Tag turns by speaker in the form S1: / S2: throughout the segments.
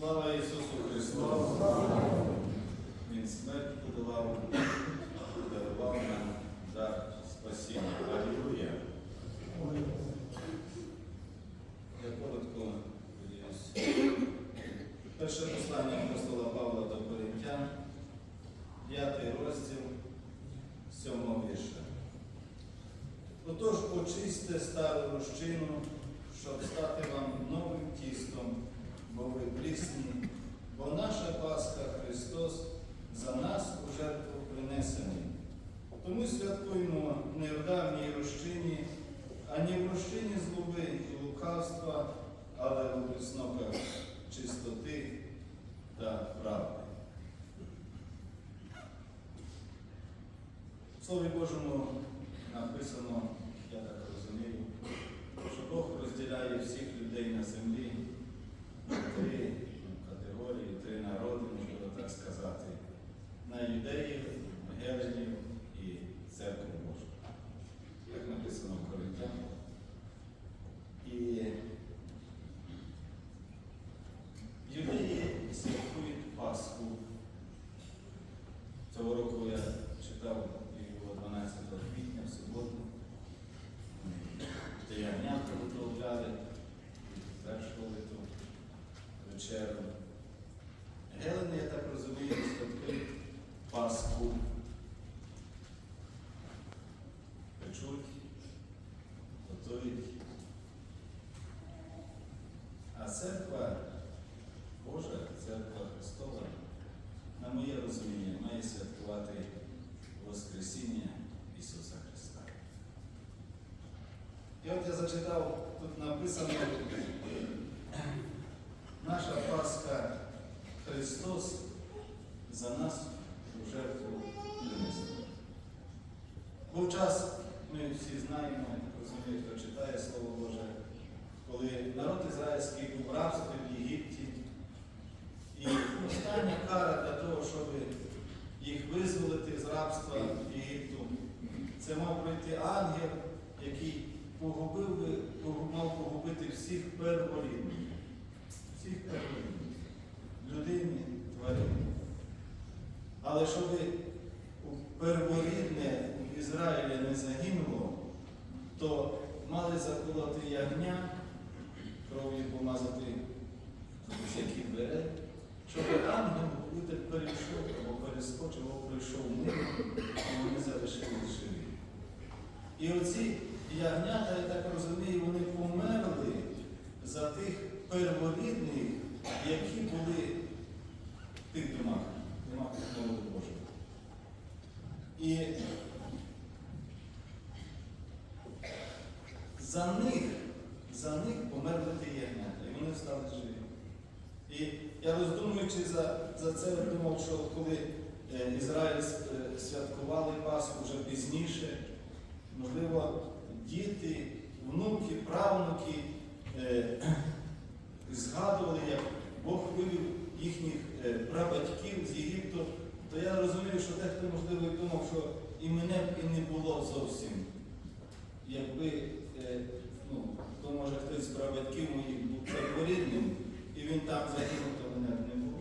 S1: Слава Ісусу Христу! Він смерть подолав, дарував нам дар спасіння. Алілуя! Я коротко. Перше послання апостола Павла до Коринтян, п'ятий розділ, сьомого вірша. Отож, очисьте стару розчину, щоб стати вам новим тістом, бо ви прісні, бо наша Пасха Христос за нас у жертву принесений. Тому святкуємо не в давній розчині, ані в розчині злоби і лукавства, але у присноках чистоти та правди. В Слові Божому написано, я так розумію, що Бог розділяє всіх людей на землі на три категорії, три народи, можливо так сказати, на юдеїв, геленів і церкву Божу. Як написано в Коринтянах. І юдеї святкують Пасху. Цього року я читав і було 12 квітня в суботу. Де ягня приготовляли, завершували ту вечеру. Гелени, я так розумію, святкують Пасху. Печуть, готують. А церква Божа, церква Христова, на моє розуміння, має святкувати Воскресіння Ісуса Христа. І от я зачитав, тут написано, наша Пасха Христос за нас у жертву принесе. Був час, ми всі знаємо, розуміємо, хто читає Слово Боже, коли народ ізраїльський був рабстві в Єгипті. І остання кара для того, щоб їх визволити з рабства Єгипту, це мав прийти ангел, який погубив би, мав погубити всіх перворідних. Всіх перворідних. Людині, тварині. Але щоб перворідне в Ізраїлі не загинуло, то мали заколоти ягня, кров'ю помазати всякі двері, щоб ангел буде перейшов або перескочив, або прийшов мимо, і вони залишились живі. І оці ягнята, я так розумію, вони померли за тих перворідних, які були в тих домах, домах народу Божого. І за них, за них померли ті ягнята, і вони стали живі. І я роздумуючи за, за це, думав, що коли е, Ізраїль е, святкували Пасху вже пізніше, можливо, діти, внуки, правнуки е, згадували, як Бог вивів їхніх е, прабатьків з Єгипту, то я розумію, що дехто, можливо, думав, що і мене б і не було зовсім. Якби, е, ну, то може хтось з прабатьків моїх був перворідним, і він там загинув, то мене б не було.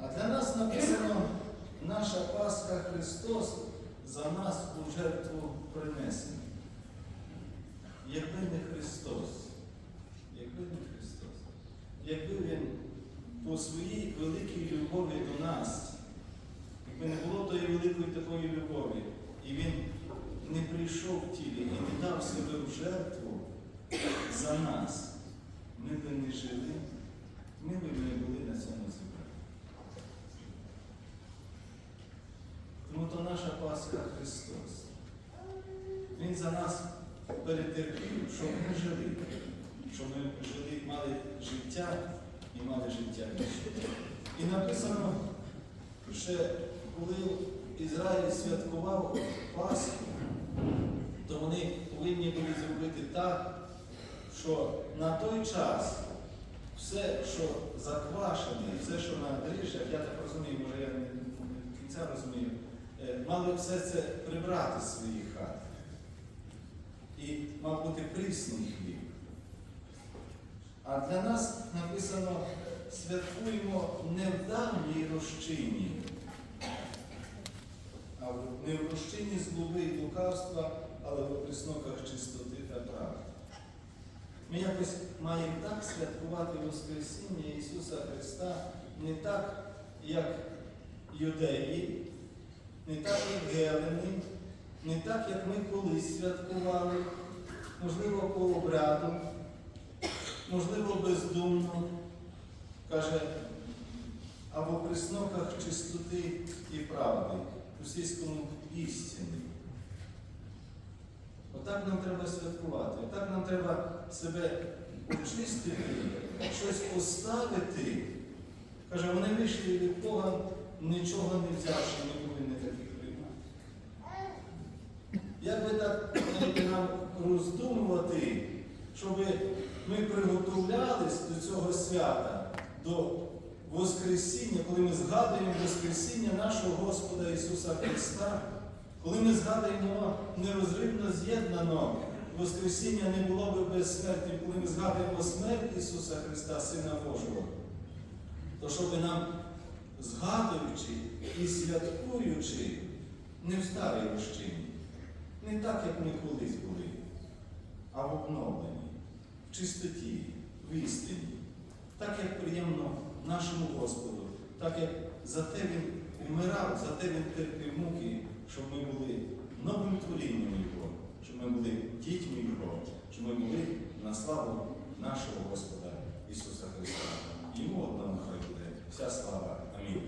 S1: А для нас написано, наша Пасха Христос за нас у жертву принесений. Якби не Христос, якби не Христос, якби Він по своїй великій любові до нас, якби не було тої великої такої любові, і Він не прийшов в тілі і не дав себе в жертву за нас, ми би не жили, ми би не були на цьому зібранні. Тому то наша Пасха Христос. Він за нас перетерпів, щоб ми жили, щоб ми жили, мали життя і мали життя. І написано, що коли Ізраїль святкував Пасху, то вони повинні були зробити так, що на той час все, що заквашене, все, що на дріжджах, я так розумію, може я не до кінця розумію, е, мали все це прибрати з своїх хат. І мав бути прісний хліб. А для нас написано святкуємо не в давній розчині, а не в розчині злоби і лукавства, але в присноках чистоти та правди. Ми якось маємо так святкувати Воскресіння Ісуса Христа, не так, як юдеї, не так, як гелени, не так, як ми колись святкували, можливо, по обряду, можливо, бездумно, каже, або при сноках чистоти і правди, російському істини. Отак нам треба святкувати, отак нам треба себе очистити, щось поставити. Каже, вони вийшли від Бога, нічого не взявши, не таких приймати. Як би так нам роздумувати, щоб ми приготовлялись до цього свята, до Воскресіння, коли ми згадуємо Воскресіння нашого Господа Ісуса Христа, коли ми згадуємо нерозривно з'єднано, Воскресіння не було би без смерті, коли ми згадуємо смерть Ісуса Христа, Сина Божого, то щоб нам, згадуючи і святкуючи, не в старій розчині, не так, як ми колись були, а в обновленні, в чистоті, в істині, так, як приємно нашому Господу, так як за те Він вмирав, за те Він терпів муки, щоб ми були новим творінням Його, щоб ми були дітьми Його, щоб ми були на славу нашого Господа Ісуса Христа. Йому одному хай буде вся слава. Амінь.